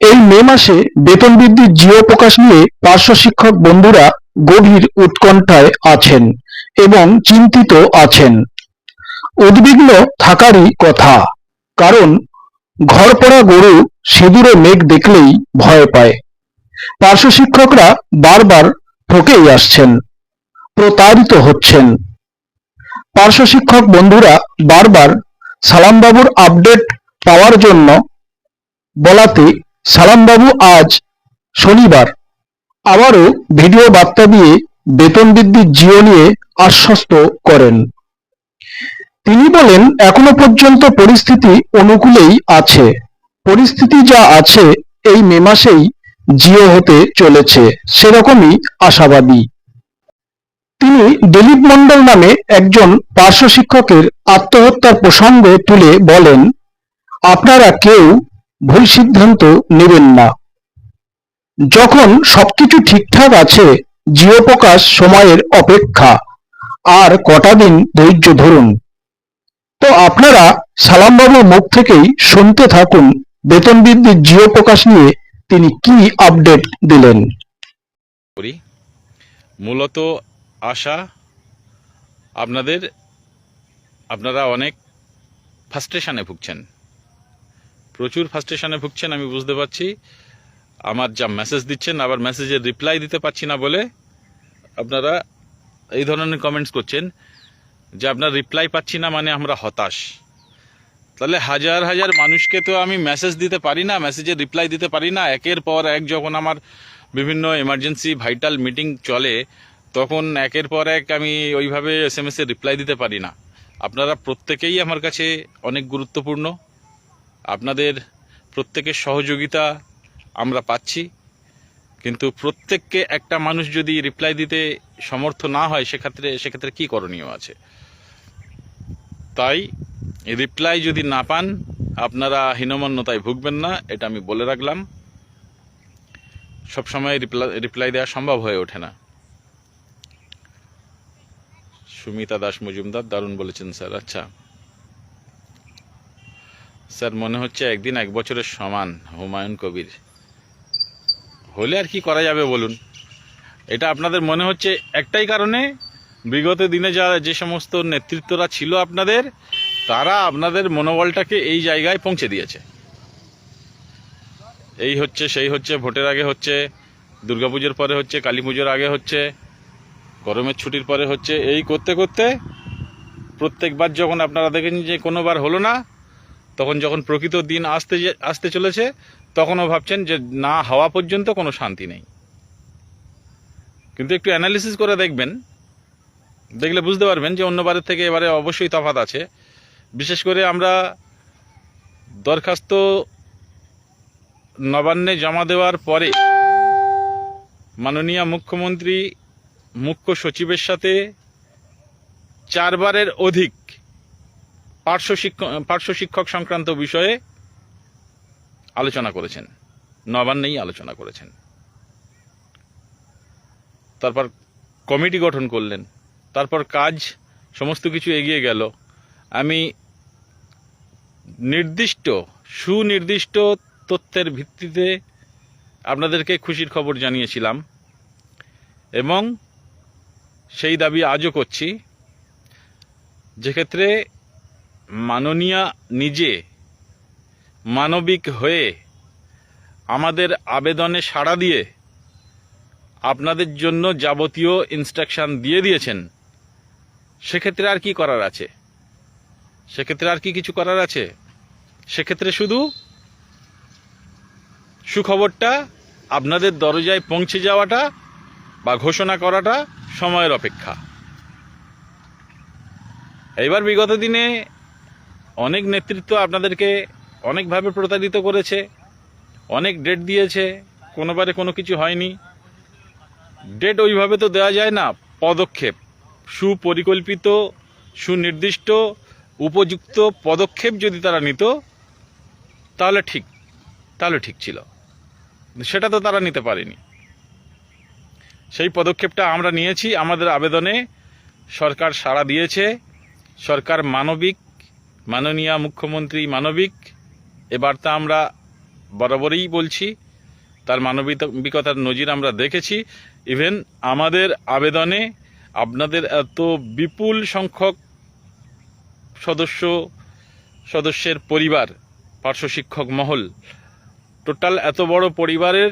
এই মে মাসে বেতন বৃদ্ধির জিও প্রকাশ নিয়ে পার্শ্ব শিক্ষক বন্ধুরা গভীর উৎকণ্ঠায় আছেন এবং চিন্তিত আছেন। উদ্বিগ্ন থাকারই কথা, কারণ ঘর পড়া গরু সিঁদুরে মেঘ দেখলেই ভয় পায়। পার্শ্ব শিক্ষকরা বারবার ঠকেই আসছেন, প্রতারিত হচ্ছেন। পার্শ্ব শিক্ষক বন্ধুরা বারবার সালামবাবুর আপডেট পাওয়ার জন্য বলাতে সালামবাবু আজ শনিবার। আবারও ভিডিও বার্তা দিয়ে বেতন বৃদ্ধির জিও নিয়ে আশ্বস্ত করেন। তিনি বলেন, এখনও পর্যন্ত পরিস্থিতি অনুকূলেই আছে। পরিস্থিতি যা আছে, এই মে মাসেই জিও হতে চলেছে, সেরকমই আশাবাদী। তিনি দিলীপ মণ্ডল নামে একজন পার্শ্ব শিক্ষকের আত্মহত্যার প্রসঙ্গ তুলে বলেন, আপনারা কেউ ভুল সিদ্ধান্ত নেবেন না। যখন সবকিছু ঠিকঠাক আছে জিও প্রকাশ সময়ের অপেক্ষা। আর কটা দিন ধৈর্য ধরুন। তো আপনারা সালামবাবুর মুখ থেকেই শুনতে থাকুন বেতন বৃদ্ধির জিও প্রকাশ নিয়ে তিনি কি আপডেট দিলেন। মূলত আশা আপনাদের, আপনারা অনেক ফাস্ট্রেশনে ভুগছেন। প্রচুর ফার্স্টেশনে ভুগছেন, আমি বুঝতে পারছি। আমার যা মেসেজ দিচ্ছেন, আবার মেসেজের রিপ্লাই দিতে পারছি না বলে আপনারা এই ধরনের কমেন্টস করছেন, যে আপনার রিপ্লাই পাচ্ছি না মানে আমরা হতাশ। তাহলে হাজার হাজার মানুষকে তো আমি মেসেজ দিতে পারি না মেসেজের রিপ্লাই দিতে পারি না। একের পর এক যখন আমার বিভিন্ন এমার্জেন্সি ভাইটাল মিটিং চলে, তখন একের পর এক আমি ওইভাবে এস এম এর রিপ্লাই দিতে পারি না। আপনারা প্রত্যেকেই আমার কাছে অনেক গুরুত্বপূর্ণ। আপনাদের প্রত্যেকের সহযোগিতা আমরা পাচ্ছি, কিন্তু প্রত্যেককে একটা মানুষ যদি রিপ্লাই দিতে সমর্থ না হয়, সেক্ষেত্রে সেক্ষেত্রে কি করণীয় আছে? তাই রিপ্লাই যদি না পান, আপনারা হীনমান্যতায় ভুগবেন না, এটা আমি বলে রাখলাম। সবসময় রিপ্লাই রিপ্লাই দেওয়া সম্ভব হয়ে ওঠে না। সুমিতা দাস মজুমদার দারুণ বলেছেন, স্যার। আচ্ছা। স্যার, মনে হচ্ছে একদিন এক বছরের সমান হুমায়ুন কবির। হলে আর কি করা যাবে বলুন? এটা আপনাদের মনে হচ্ছে একটাই কারণে? বিগত দিনে যা যে সমস্ত নেতৃত্বরা ছিল আপনাদের, তারা আপনাদের মনোবলটাকে এই জায়গায় পৌঁছে দিয়েছে। এই হচ্ছে, সেই হচ্ছে, ভোটের আগে হচ্ছে, দুর্গাপুজোর পরে হচ্ছে, কালী পুজোর আগে হচ্ছে, গরমের ছুটির পরে হচ্ছে, এই করতে করতে প্রত্যেকবার যখন আপনারা দেখেন যে কোনোবার হলো না তখন যখন প্রকৃত দিন আসতে আসতে চলেছে, তখনও ভাবছেন যে না, হওয়া পর্যন্ত কোনো শান্তি নেই। কিন্তু একটু অ্যানালিসিস করে দেখবেন। দেখলে বুঝতে পারবেন যে অন্যবারের থেকে এবারে অবশ্যই তফাৎ আছে। বিশেষ করে আমরা দরখাস্ত নবান্নে জমা দেওয়ার পরে মাননীয় মুখ্যমন্ত্রী, মুখ্য সচিবের সাথে চারবারের অধিক পার্শ্ব শিক্ষক পার্শ্ব শিক্ষক সংক্রান্ত বিষয়ে আলোচনা করেছেন। নবান্নেই আলোচনা করেছেন। তারপর কমিটি গঠন করলেন। তারপর কাজ সমস্ত কিছু এগিয়ে গেল। আমি নির্দিষ্ট, সুনির্দিষ্ট তথ্যের ভিত্তিতে আপনাদেরকে খুশির খবর জানিয়েছিলাম এবং সেই দাবি আজও করছি। যেক্ষেত্রে মাননীয়া নিজে মানবিক হয়ে আমাদের আবেদনে সাড়া দিয়ে আপনাদের জন্য যাবতীয় ইনস্ট্রাকশান দিয়ে দিয়েছেন। সেক্ষেত্রে আর কি করার আছে? সেক্ষেত্রে আর কি কিছু করার আছে? সেক্ষেত্রে শুধু সুখবরটা আপনাদের দরজায় পৌঁছে যাওয়াটা বা ঘোষণা করাটা সময়ের অপেক্ষা। এইবার বিগত দিনে অনেক নেতৃত্ব আপনাদেরকে অনেকভাবে প্রতারিত করেছে, অনেক ডেট দিয়েছে, কোনোবারে কোনো কিছু হয়নি। ডেট ওইভাবে তো দেওয়া যায় না, পদক্ষেপ। সুপরিকল্পিত, সুনির্দিষ্ট, উপযুক্ত পদক্ষেপ যদি তারা নিত, তাহলে ঠিক তাহলে ঠিক ছিল। সেটা তো তারা নিতে পারেনি। সেই পদক্ষেপটা আমরা নিয়েছি, আমাদের আবেদনে সরকার সাড়া দিয়েছে, সরকার মানবিক মাননীয় মুখ্যমন্ত্রী মানবিক এ বার্তা আমরা বরাবরই বলছি, তার মানবিকতার নজির আমরা দেখেছি। ইভেন আমাদের আবেদনে আপনাদের এত বিপুল সংখ্যক সদস্য, সদস্যের পরিবার, পার্শ্ব শিক্ষক মহল, টোটাল এত বড় পরিবারের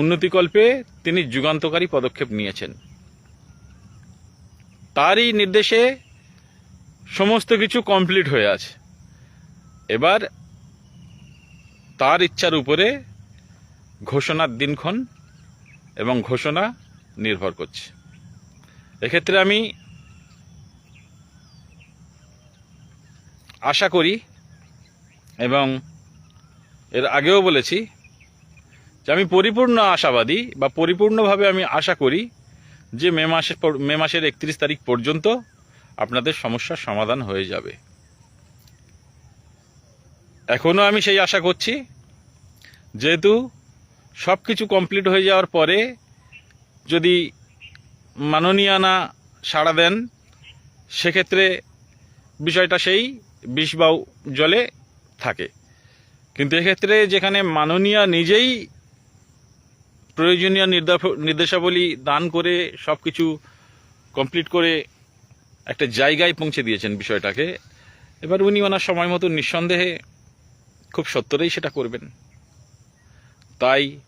উন্নতিকল্পে তিনি যুগান্তকারী পদক্ষেপ নিয়েছেন। তারই নির্দেশে সমস্ত কিছু কমপ্লিট হয়ে আছে। এবার তার ইচ্ছার উপরে ঘোষণার দিনক্ষণ এবং ঘোষণা নির্ভর করছে। এক্ষেত্রে আমি আশা করি এবং এর আগেও বলেছি যে আমি পরিপূর্ণ আশাবাদী বা পরিপূর্ণভাবে আমি আশা করি যে মে মাসের মে মাসের একত্রিশ তারিখ পর্যন্ত আপনাদের সমস্যার সমাধান হয়ে যাবে। এখনও আমি সেই আশা করছি, যেহেতু সব কিছু কমপ্লিট হয়ে যাওয়ার পরে যদি মাননীয়ানা সাড়া দেন, সেক্ষেত্রে বিষয়টা সেই বিষ বা জলে থাকে। কিন্তু এক্ষেত্রে যেখানে মাননীয়া নিজেই প্রয়োজনীয় নির্দা- নির্দেশাবলী দান করে সব কিছু কমপ্লিট করে একটা জায়গায় পৌঁছে দিয়েছেন বিষয়টাকে। এবার উনি ওনার সময় মতো নিঃসন্দেহে খুব সত্তরেই সেটা করবেন। তাই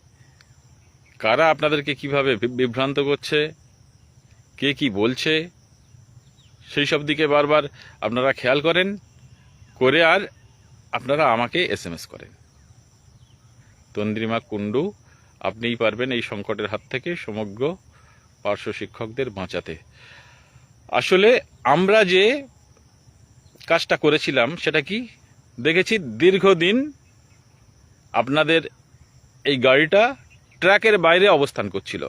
কারা আপনাদেরকে কীভাবে বিভ্রান্ত করছে, কে কি বলছে, সেই সব দিকে বারবার আপনারা খেয়াল করেন, করে আর আপনারা আমাকে এস এম এস করেন। তন্দ্রিমা কুণ্ডু, আপনিই পারবেন এই সংকটের হাত থেকে সমগ্র পার্শ্ব শিক্ষকদের বাঁচাতে। আসলে আমরা যে কাজটা করেছিলাম, সেটা কি? দেখেছি দীর্ঘদিন আপনাদের এই গাড়িটা ট্র্যাকের বাইরে অবস্থান করছিল।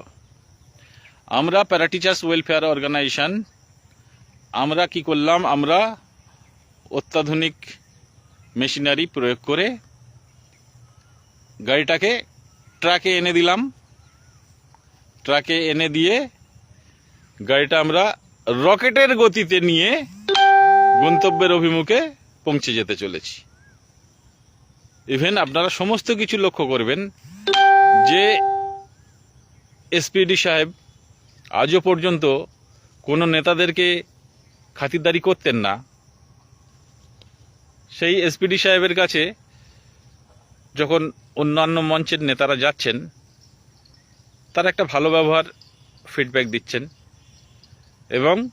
আমরা প্যারাটিচার্স ওয়েলফেয়ার অর্গানাইজেশন, আমরা কি করলাম? আমরা অত্যাধুনিক মেশিনারি প্রয়োগ করে গাড়িটাকে ট্রাকে এনে দিলাম। ট্রাকে এনে দিয়ে গাড়িটা আমরা রকেটের গতিতে নিয়ে গন্তব্যের অভিমুখে পৌঁছে যেতে চলেছি। ইভেন আপনারা সমস্ত কিছু লক্ষ্য করবেন যে এসপিডি সাহেব আজও পর্যন্ত কোনো নেতাদেরকে খাতিরদারি করতেন না। সেই এসপিডি সাহেবের কাছে যখন অন্যান্য মঞ্চের নেতারা যাচ্ছেন, তার একটা ভালো ব্যবহার ফিডব্যাক দিচ্ছেন। এবং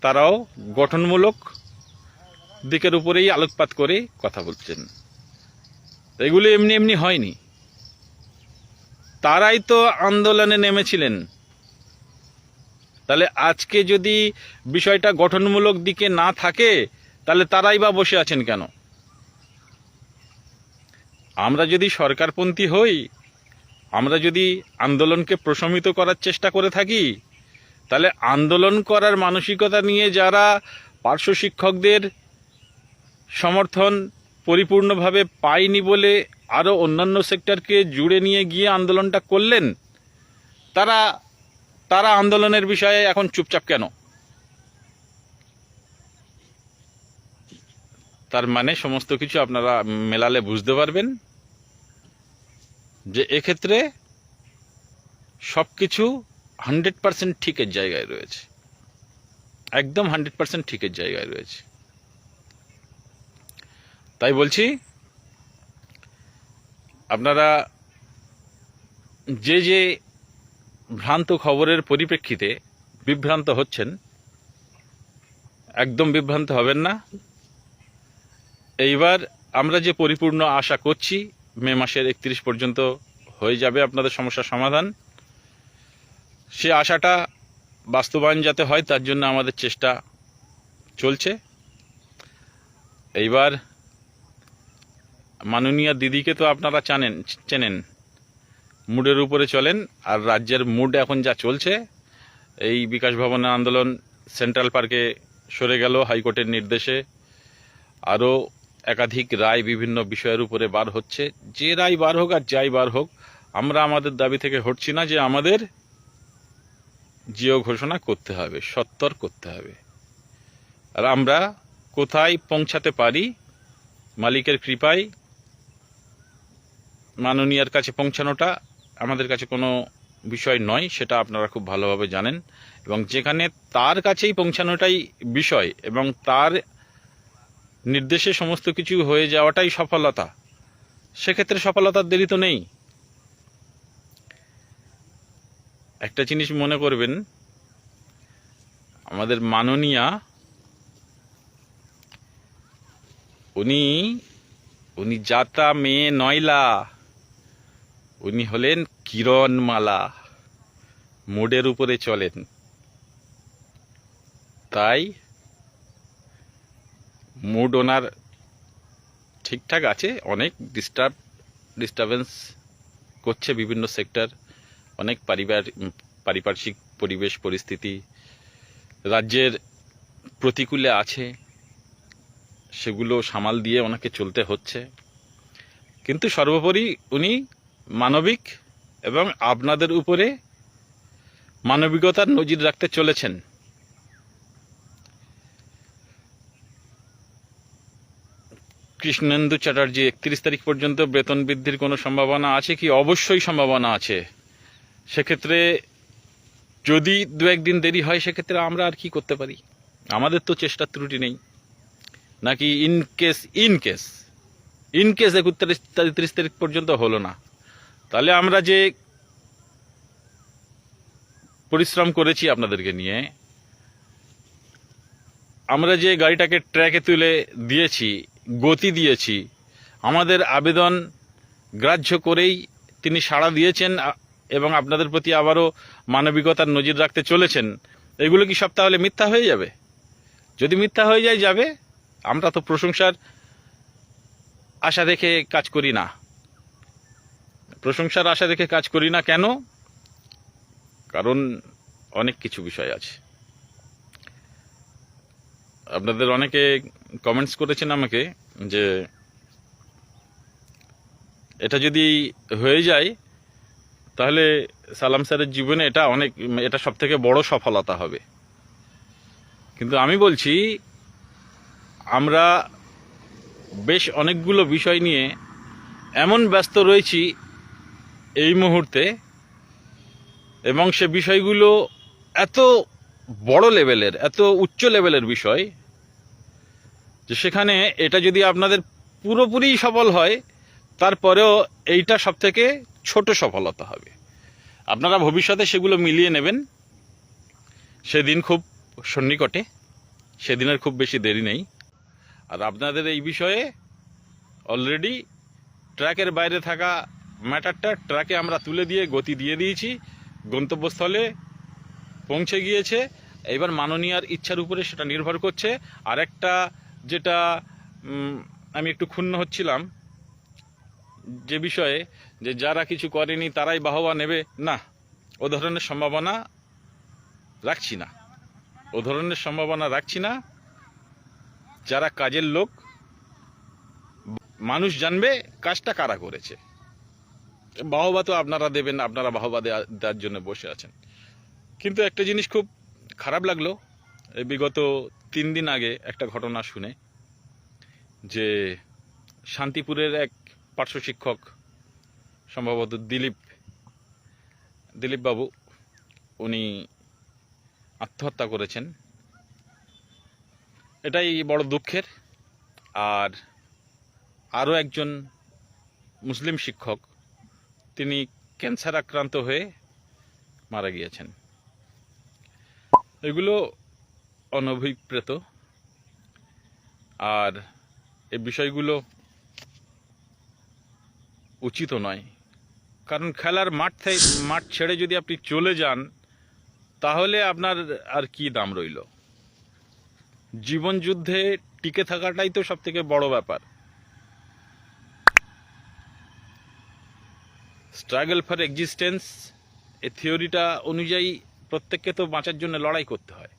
তারাও গঠনমূলক দিকের উপরেই আলোকপাত করে কথা বলছেন। এগুলো এমনি এমনি হয়নি। তারাই তো আন্দোলনে নেমেছিলেন। তাহলে আজকে যদি বিষয়টা গঠনমূলক দিকে না থাকে, তাহলে তারাই বা বসে আছেন কেন? আমরা যদি সরকারপন্থী হই, আমরা যদি আন্দোলনকে প্রশমিত করার চেষ্টা করে থাকি তাহলে আন্দোলন করার মানসিকতা নিয়ে যারা পার্শ্ব শিক্ষকদের সমর্থন পরিপূর্ণভাবে পায়নি বলে আরও অন্যান্য সেক্টরকে জুড়ে নিয়ে গিয়ে আন্দোলনটা করলেন, তারা তারা আন্দোলনের বিষয়ে এখন চুপচাপ কেন? তার মানে সমস্ত কিছু আপনারা মেলালে বুঝতে পারবেন যে এক্ষেত্রে সব কিছু হান্ড্রেড পার্সেন্ট ঠিকের জায়গায় রয়েছে। একদম হান্ড্রেড পার্সেন্ট ঠিকের জায়গায় রয়েছে। তাই বলছি, আপনারা যে যে ভ্রান্ত খবরের পরিপ্রেক্ষিতে বিভ্রান্ত হচ্ছেন, একদম বিভ্রান্ত হবেন না। এইবার আমরা যে পরিপূর্ণ আশা করছি, মে মাসের একত্রিশ পর্যন্ত হয়ে যাবে আপনাদের সমস্যার সমাধান। সে আশাটা বাস্তবায়ন যাতে হয়, তার জন্য আমাদের চেষ্টা চলছে। এইবার মাননীয় দিদিকে তো আপনারা জানেন চেনেন। মুডের উপরে চলেন, আর রাজ্যের মুড এখন যা চলছে, এই বিকাশ ভবনের আন্দোলন সেন্ট্রাল পার্কে সরে গেল হাইকোর্টের নির্দেশে। আরও একাধিক রায় বিভিন্ন বিষয়ের উপরে বার হচ্ছে। যে রায় বার হোক আর যাই বার হোক, আমরা আমাদের দাবি থেকে হটছি না যে আমাদের জিও ঘোষণা করতে হবে, সত্তর করতে হবে। আর আমরা কোথায় পৌঁছাতে পারি, মালিকের কৃপায়, মাননীয়ার কাছে পৌঁছানোটা আমাদের কাছে কোনো বিষয় নয়, সেটা আপনারা খুব ভালোভাবে জানেন। এবং যেখানে তার কাছেই পৌঁছানোটাই বিষয়, এবং তার নির্দেশে সমস্ত কিছু হয়ে যাওয়াটাই সফলতা। সেক্ষেত্রে সফলতার দেরি তো নেই। একটা জিনিস মনে করবেন, আমাদের মাননীয়া, উনি উনি যাতা মেয়ে নয়লা, উনি হলেন কিরণমালা, মোডের উপরে চলেন। তাই, মুড ওনার ঠিকঠাক আছে, অনেক ডিস্টার্ব ডিস্টারবেন্স করছে বিভিন্ন সেক্টর অনেক পারিবার পারিপার্শ্বিক পরিবেশ পরিস্থিতি রাজ্যের প্রতিকূলে আছে, সেগুলো সামাল দিয়ে ওনাকে চলতে হচ্ছে। কিন্তু সর্বোপরি উনি মানবিক এবং আপনাদের উপরে মানবিকতার নজির রাখতে চলেছেন। কৃষ্ণেন্দু চ্যাটার্জি একত্রিশ তারিখ পর্যন্ত বেতন বৃদ্ধির কোনো সম্ভাবনা আছে কি? অবশ্যই সম্ভাবনা আছে। সেক্ষেত্রে যদি দু একদিন দেরি হয়, সেক্ষেত্রে আমরা আর কি করতে পারি? আমাদের তো চেষ্টার ত্রুটি নেই। নাকি in case in case in case একত্রিশ তিরিশ তারিখ পর্যন্ত হলো না। তাহলে আমরা যে পরিশ্রম করেছি আপনাদেরকে নিয়ে, আমরা যে গাড়িটাকে ট্র্যাকে তুলে দিয়েছি, গতি দিয়েছি, আমাদের আবেদন গ্রাহ্য করেই তিনি সাড়া দিয়েছেন এবং আপনাদের প্রতি আবারও মানবিকতার নজির রাখতে চলেছেন, এগুলো কি সব তাহলে মিথ্যা হয়ে যাবে? যদি মিথ্যা হয়ে যায়, যাবে। আমরা তো প্রশংসার আশা দেখে কাজ করি না। প্রশংসার আশা দেখে কাজ করি না কেন? কারণ অনেক কিছু বিষয় আছে। আপনাদের অনেকে কমেন্টস করেছেন আমাকে যে, এটা যদি হয়ে যায় তাহলে সালাম স্যারের জীবনে এটা অনেক, এটা সব থেকে বড় সফলতা হবে। কিন্তু আমি বলছি, আমরা বেশ অনেকগুলো বিষয় নিয়ে এমন ব্যস্ত রয়েছি এই মুহূর্তে, এবং সে বিষয়গুলো এত বড় লেভেলের, এত উচ্চ লেভেলের বিষয় যে সেখানে এটা যদি আপনাদের পুরোপুরি সফল হয় তারপরেও এইটা সব থেকে ছোট সফলতা হবে। আপনারা ভবিষ্যতে সেগুলো মিলিয়ে নেবেন। সেদিন খুব সন্নিকটে, সেদিনের খুব বেশি দেরি নেই। আর আপনাদের এই বিষয়ে অলরেডি ট্র্যাকের বাইরে থাকা ম্যাটারটা ট্র্যাকে আমরা তুলে দিয়ে গতি দিয়ে দিয়েছি। গন্তব্যস্থলে পৌঁছে গিয়েছে। এবার মাননীয়ার ইচ্ছার উপরে সেটা নির্ভর করছে। আর একটা যেটা আমি একটু ক্ষুণ্ণ হচ্ছিলাম যে বিষয়ে যে যারা কিছু করেনি, তারাই বাহবা নেবে, না। ও ধরনের সম্ভাবনা রাখছি না। ও ধরনের সম্ভাবনা রাখছি না। যারা কাজের লোক, মানুষ জানবে কাজটা কারা করেছে। বাহবা তো আপনারা দেবেন, আপনারা বাহবা দেওয়ার জন্য বসে আছেন। কিন্তু একটা জিনিস খুব খারাপ লাগল, এই বিগত তিন দিন আগে একটা ঘটনা শুনে, যে শান্তিপুরের এক পার্শ্ব শিক্ষক সম্ভবত দিলীপ দিলীপ বাবু, উনি আত্মহত্যা করেছেন। এটাই বড় দুঃখের। আর আরও একজন মুসলিম শিক্ষক, তিনি ক্যান্সার আক্রান্ত হয়ে মারা গিয়েছেন। এগুলো অনভিপ্রেত। আর এই বিষয়গুলো উচিত নয়। কারণ খেলার মাঠ থেকে, মাঠ ছেড়ে যদি আপনি চলে যান, তাহলে আপনার আর কি দাম রইল? জীবন যুদ্ধে টিকে থাকাটাই তো সব থেকে বড় ব্যাপার। স্ট্রাগল ফর এক্সিস্টেন্স এই থিওরিটা অনুযায়ী প্রত্যেককে তো বাঁচার জন্য লড়াই করতে হয়।